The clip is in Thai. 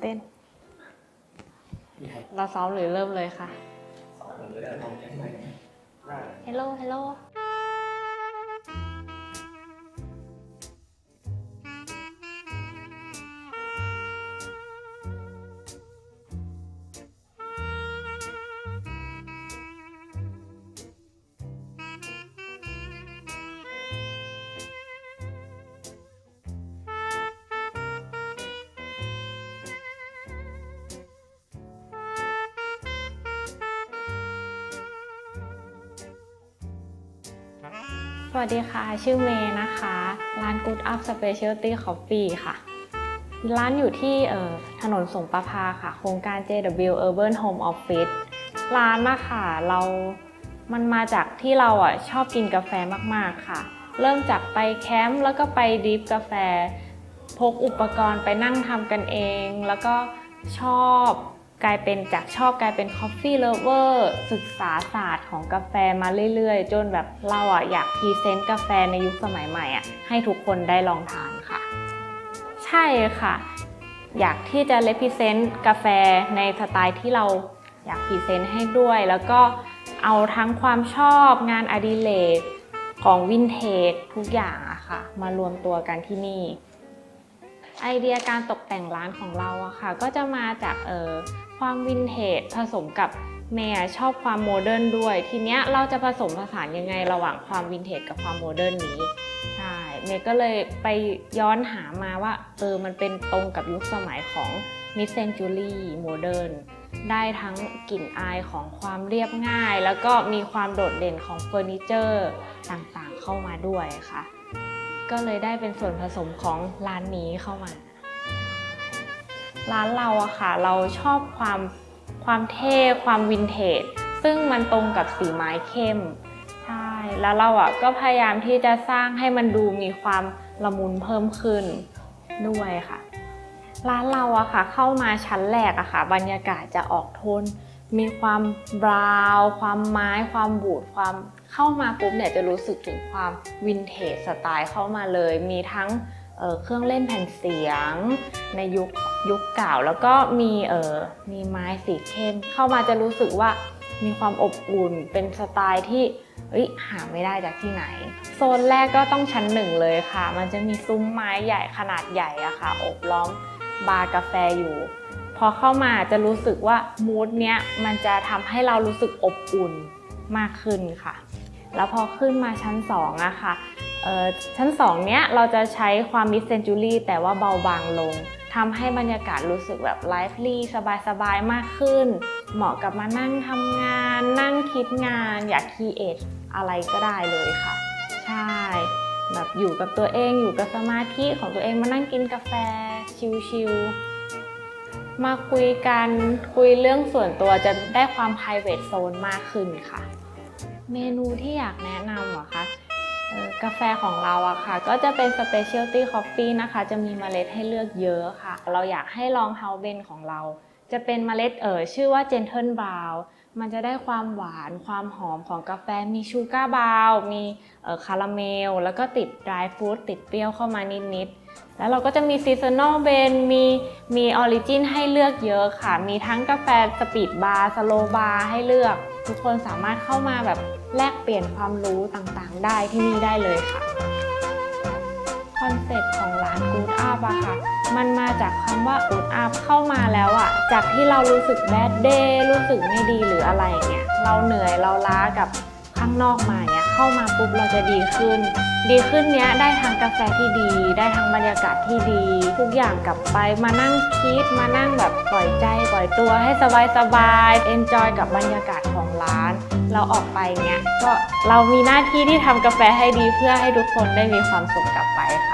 เต้น เราซ้อมหรือเริ่มเลยค่ะ ฮัลโหล ฮัลโหล สวัสดีค่ะ ชื่อเมย์นะคะ ร้าน Good Up Specialty Coffee ค่ะ ร้านอยู่ที่เอ่อถนนสงประพาค่ะ โครงการ JW Urban Home Office ร้านนะคะเรา มันมาจากที่เราอะชอบกินกาแฟมากๆค่ะ เริ่มจากไปแคมป์แล้วก็ไปดริฟกาแฟ พกอุปกรณ์ไปนั่งทำกันเอง แล้วก็ชอบ กลายเป็นจากชอบกลายเป็น Coffee Lover ศึกษาศาสตร์ของกาแฟมาเรื่อยๆ จนแบบเราอะอยากพรีเซนต์กาแฟในยุคสมัยใหม่อะให้ทุกคนได้ลองทานค่ะ ใช่ค่ะ อยากที่จะเลพิเซนต์กาแฟในสไตล์ที่เราอยากพรีเซนต์ให้ด้วย แล้วก็เอาทั้งความชอบงานอดิเรกของวินเทจทุกอย่างอะค่ะ มารวมตัวกันที่นี่ ไอเดียการตกแต่งร้านของเราอะค่ะ ก็จะมาจากเออ ความวินเทจผสมกับเมย์ชอบความโมเดิร์นด้วย ทีเนี้ยเราจะผสมผสานยังไงระหว่างความวินเทจกับความโมเดิร์นนี้ใช่เมย์ก็เลยไปย้อนหามาว่าเออมันเป็นตรงกับยุคสมัยของ Mid Century Modern ได้ทั้งกลิ่นอายของความเรียบง่าย แล้วก็มีความโดดเด่นของเฟอร์นิเจอร์ต่างๆเข้ามาด้วยค่ะ ก็เลยได้เป็นส่วนผสมของร้านนี้เข้ามา ร้านเราอะค่ะ เราชอบความความเท่ความวินเทจ ซึ่งมันตรงกับสีไม้เข้ม ใช่ แล้วเราอะก็พยายามที่จะสร้างให้มันดูมีความละมุนเพิ่มขึ้นด้วยค่ะ ร้านเราอะค่ะ เข้ามาชั้นแรกอะค่ะ บรรยากาศจะออกโทน มีความบราวความไม้ ความบูดความเข้ามาปุ๊บเนี่ยจะรู้สึกถึงความวินเทจสไตล์เข้ามาเลย มีทั้งเเครื่องเล่นแผ่นเสียง ในยุค ยุคเก่าแล้วก็มีเออมีไม้สีเข้ม เข้ามาจะรู้สึกว่ามีความอบอุ่นเป็นสไตล์ที่เอ้ยหาไม่ได้จากที่ไหน โซนแรกก็ต้องชั้นหนึ่งเลยค่ะ มันจะมีซุ้มไม้ใหญ่ขนาดใหญ่อะค่ะอบล้อมบาร์กาแฟอยู่ พอเข้ามาจะรู้สึกว่ามูดเนี้ยมันจะทำให้เรารู้สึกอบอุ่นมากขึ้นค่ะ แล้วพอขึ้นมาชั้น2อะค่ะ ชั้น2เนี้ยเราจะใช้ความมิสเซนจูรี่แต่ว่าเบาบางลงทำให้บรรยากาศรู้สึกแบบไลฟ์ลี่สบายๆ มากขึ้น เหมาะกับมานั่งทำงาน นั่งคิดงาน อยากคีเอทอะไรก็ได้เลยค่ะ ใช่แบบอยู่กับตัวเองอยู่กับสมาธิของตัวเองมานั่งกินกาแฟชิลๆมาคุยกันคุยเรื่องส่วนตัวจะได้ความ private zone มากขึ้นค่ะ เมนูที่อยากแนะนำเหรอคะ กาแฟของเราอะค่ะ ก็จะเป็น specialty coffee นะคะ จะมีเมล็ดให้เลือกเยอะค่ะ เราอยากให้ลอง House b ของเรา จะเป็นเมล็ดเอ่อชื่อว่า Gentle Brown มันจะได้ความหวานความหอมของกาแฟมีชูการ์บาวมีคาราเมล แล้วก็ติด dry fruit ติดเปรี้ยวเข้ามานิดๆ แล้วเราก็จะมี seasonal b l e n มีมีออริจินให้เลือกเยอะค่ะ มีทั้งกาแฟสปีดบาร์สโลบาร์ให้เลือก ทุกคนสามารถเข้ามาแบบแลกเปลี่ยนความรู้ต่างๆ ได้ที่นี่ได้เลยค่ะคอนเซ็ปต์ของร้านกูดอาบอะค่ะ มันมาจากคำว่ากูดอาบเข้ามาแล้วอะจากที่เรารู้สึกแบดเดย์รู้สึกไม่ดีหรืออะไรอย่างเงี้ยเราเหนื่อยเราล้ากับข้างนอกมาเนี้ยเข้ามาปุ๊บเราจะดีขึ้น ดีขึ้นเนี้ยได้ทั้งกาแฟที่ดี ได้ทั้งบรรยากาศที่ดี ทุกอย่างกลับไปมานั่งคิดมานั่งแบบปล่อยใจปล่อยตัวให้สบายสบายเอนจอยกับบรรยากาศของร้าน เราออกไปเนี้ยก็เรามีหน้าที่ที่ทำกาแฟให้ดีเพื่อให้ทุกคนได้มีความสุขกลับไปค่ะ